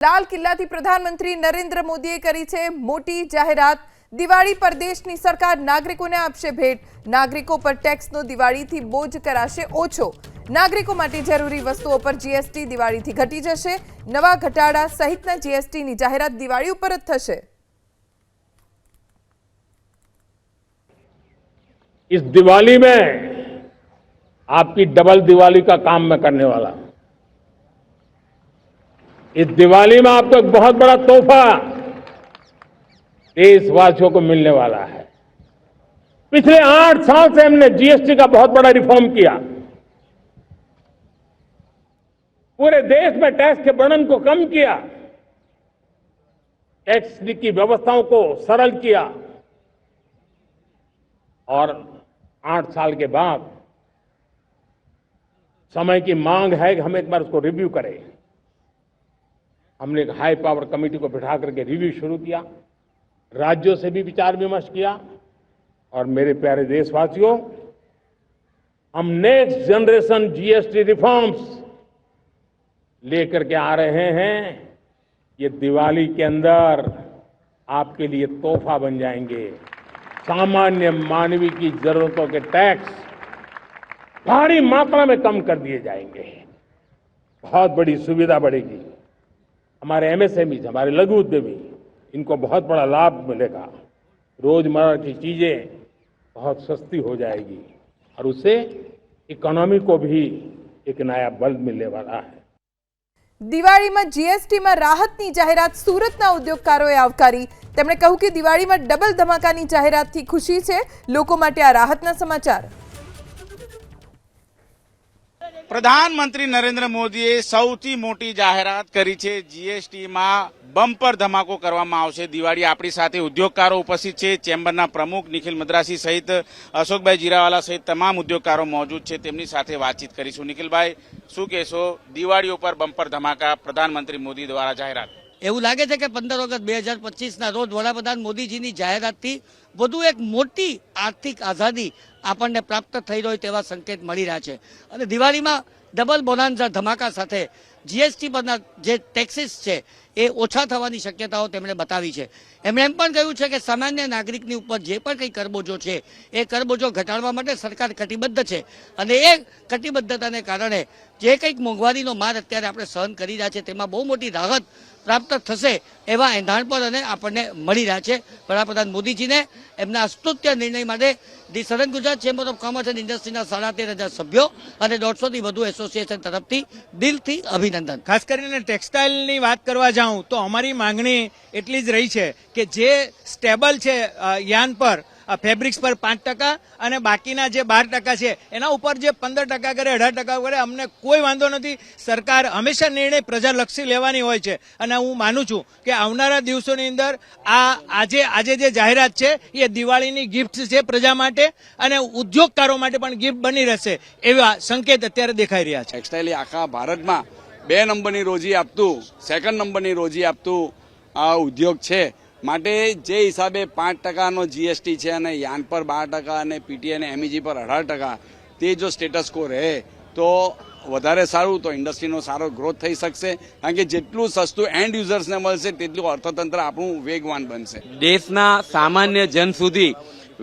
લાલ કિલ્લાથી પ્રધાનમંત્રી નરેન્દ્ર મોદીએ કરી છે મોટી જાહેરાત દિવાળી પર દેશની સરકાર નાગરિકોને આપશે ભેટ નાગરિકો પર ટેક્સનો દિવાળીથી બોજ કરાશે ઓછો નાગરિકો માટે જરૂરી વસ્તુઓ પર જીએસટી દિવાળીથી ઘટી જશે નવા ઘટાડા સહિતના જીએસટીની જાહેરાત દિવાળી ઉપર જ થશે इस दिवाली में आपकी डबल दिवाली का काम मैं करने वाला हूं इस दिवाली में आपको एक बहुत बड़ा तोहफा देशवासियों को मिलने वाला है। पिछले आठ साल से हमने जीएसटी का बहुत बड़ा रिफॉर्म किया। पूरे देश में टैक्स के वर्णन को कम किया। टैक्स की व्यवस्थाओं को सरल किया। और आठ साल के बाद समय की मांग है कि हम एक बार उसको रिव्यू करें। हमने एक हाई पावर कमेटी को बिठा करके रिव्यू शुरू किया, राज्यों से भी विचार विमर्श किया, और मेरे प्यारे देशवासियों, हम नेक्स्ट जनरेशन जीएसटी रिफॉर्म्स लेकर के आ रहे हैं। ये दिवाली के अंदर आपके लिए तोहफा बन जाएँगे। सामान्य मानवीय की जरूरतों के टैक्स भारी मात्रा में कम कर दिए जाएँगे। बहुत बड़ी सुविधा बढ़ेगी। हमारे एमएसएमई हमारे लघु उद्यमी इनको बहुत बड़ा लाभ मिलेगा रोजमर्रा की चीजें बहुत सस्ती हो जाएगी और उससे इकोनॉमी को भी एक नया बल मिलने वाला है દિવાળીમાં જીએસટીમાં રાહતની જાહેરાત સુરતના ઉદ્યોગકારોએ આવકારી તેમણે કહ્યું કે દિવાળીમાં ડબલ ધમાકાની જાહેરાતથી ખુશી છે લોકો માટે આ રાહતના સમાચાર પ્રધાનમંત્રી નરેન્દ્ર મોદીએ સૌથી મોટી જાહેરાત કરી છે જીએસટીમાં બમ્પર ધમાકો કરવામાં આવશે. દિવાળી આપણી સાથે ઉદ્યોગકારો ઉપસ્થિત છે. ચેમ્બરના પ્રમુખ નિખિલ મદ્રાસી સહિત અશોકભાઈ જીરાવાલા સહિત તમામ ઉદ્યોગકારો મોજૂદ છે. તેમની સાથે વાતચીત કરીશું. નિખિલભાઈ, શું કહેશો? દિવાળી ઉપર બમ્પર ધમાકા પ્રધાનમંત્રી મોદી દ્વારા જાહેરાત. એવું લાગે છે કે પંદર ઓગસ્ટ બે હજાર પચીસના રોજ વડાપ્રધાન મોદીજીની જાહેરાતથી વધુ એક મોટી આર્થિક આઝાદી આપણને પ્રાપ્ત થઈ રહી તેવા સંકેત મળી રહ્યા છે. અને દિવાળીમાં ડબલ બોનાન્ઝા ધમાકા સાથે જીએસટી પરના જે ટેક્સીસ છે એ ઓછા થવાની શક્યતાઓ તેમણે બતાવી છે. એમણે એમ પણ કહ્યું છે કે સામાન્ય નાગરિકની ઉપર જે પણ કંઈ કરબોજો છે, એ કરબોજો ઘટાડવા માટે સરકાર કટિબદ્ધ છે. અને એ કટિબદ્ધતાને કારણે જે કંઈક મોંઘવારીનો માર અત્યારે આપણે સહન કરી રહ્યા છે, તેમાં બહુ મોટી રાહત પ્રાપ્ત થશે એવા એંધાણ પર અને આપણને મળી રહ્યા છે. વડાપ્રધાન મોદીજીને એમના અસ્તુત્ય નિર્ણય માટે ધી સદન Gujarat chamber of commerce and ઇન્ડસ્ટ્રીના સાડા તેર હજાર સભ્યો અને દોઢસોથી વધુ એસોસિએશન તરફથી દિલથી અભિનંદન. ખાસ કરીને ટેક્સટાઇલની વાત કરવા જાઉં તો અમારી માંગણી એટલી જ રહી છે કે જે સ્ટેબલ છે યાન પર ફેબ્રિક્સ પર પાંચ ટકા અને બાકીના જે બાર ટકા છે, એના ઉપર જે પંદર ટકા કરે, અઢાર ટકા કરે, અમને કોઈ વાંધો નથી. સરકાર હંમેશા નિર્ણય પ્રજાલક્ષી લેવાની હોય છે. અને હું માનું છું કે આવનારા દિવસોની અંદર આ આજે આજે જે જાહેરાત છે, એ દિવાળીની ગિફ્ટ છે પ્રજા માટે અને ઉદ્યોગકારો માટે પણ ગિફ્ટ બની રહેશે એવા સંકેત અત્યારે દેખાઈ રહ્યા છે. આખા ભારતમાં બે નંબરની રોજી આપતું સેકન્ડ નંબરની રોજી આપતું આ ઉદ્યોગ છે. માટે જે હિસાબે પાંચ ટકાનો જીએસટી છે અને યાન પર બાર ટકા અને પીટી અને એમઈજી પર અઢાર ટકા, તે જો સ્ટેટસ કો રહે, તો વધારે સારું, તો ઇન્ડસ્ટ્રીનો સારો ગ્રોથ થઈ શકશે. કારણ કે જેટલું સસ્તું એન્ડ યુઝર્સને મળશે, તેટલું અર્થતંત્ર આપણું વેગવાન બનશે. દેશના સામાન્ય જન સુધી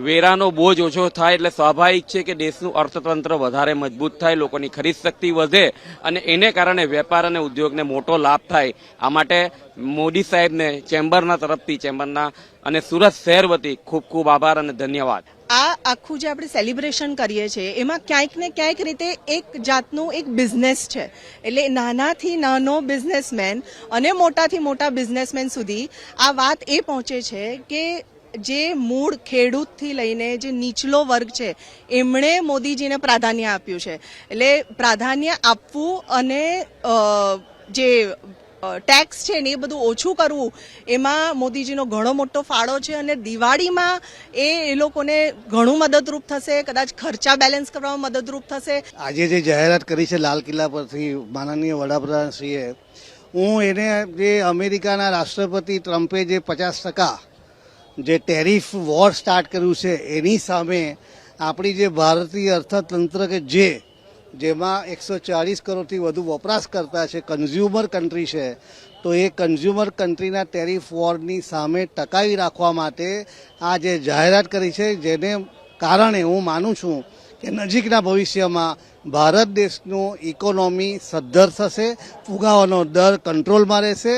વેરાનો બોજ ઓછો થાય એટલે સ્વાભાવિક છે કે દેશનું અર્થતંત્ર વધારે મજબૂત થાય, લોકોની ખરીદ શક્તિ વધે અને એને કારણે વેપાર અને ઉદ્યોગને મોટો લાભ થાય. આ માટે મોદી સાહેબને ચેમ્બરના તરફથી, ચેમ્બરના અને સુરત શહેર વતી ખૂબ ખૂબ આભાર અને ધન્યવાદ. આ આખું જે આપણે સેલિબ્રેશન કરીએ છીએ, એમાં ક્યાંક ને ક્યાંક રીતે એક જાતનું એક બિઝનેસ છે. એટલે નાનાથી નાનો બિઝનેસમેન અને મોટાથી મોટા બિઝનેસમેન સુધી આ વાત એ પહોંચે છે કે જે મૂળ ખેડૂતથી લઈને જે નીચલો વર્ગ છે, એમણે મોદીજીને પ્રાધાન્ય આપ્યું છે. એટલે પ્રાધાન્ય આપવું અને જે ટેક્સ છે ને એ બધું ઓછું કરવું, એમાં મોદીજીનો ઘણો મોટો ફાળો છે અને દિવાળીમાં એ એ લોકોને ઘણું મદદરૂપ થશે, કદાચ ખર્ચા બેલેન્સ કરવામાં મદદરૂપ થશે. આજે જે જાહેરાત કરી છે લાલ કિલ્લા પરથી માનનીય વડાપ્રધાનશ્રીએ, હું એને જે અમેરિકાના રાષ્ટ્રપતિ ટ્રમ્પે જે પચાસ ટકા જે ટેરિફ વોર સ્ટાર્ટ કર્યું છે, એની સામે આપણી જે ભારતીય અર્થતંત્ર કે જે, જેમાં એકસો ચાલીસ કરોડથી વધુ વપરાશકર્તા છે કન્ઝ્યુમર કન્ટ્રી છે, તો એ કન્ઝ્યુમર કન્ટ્રીના ટેરિફ વોરની સામે ટકાવી રાખવા માટે આ જે જાહેરાત કરી છે, જેને કારણે હું માનું છું કે નજીકના ભવિષ્યમાં ભારત દેશનું ઇકોનોમી સદ્ધર થશે, ફુગાવાનો દર કંટ્રોલમાં રહેશે.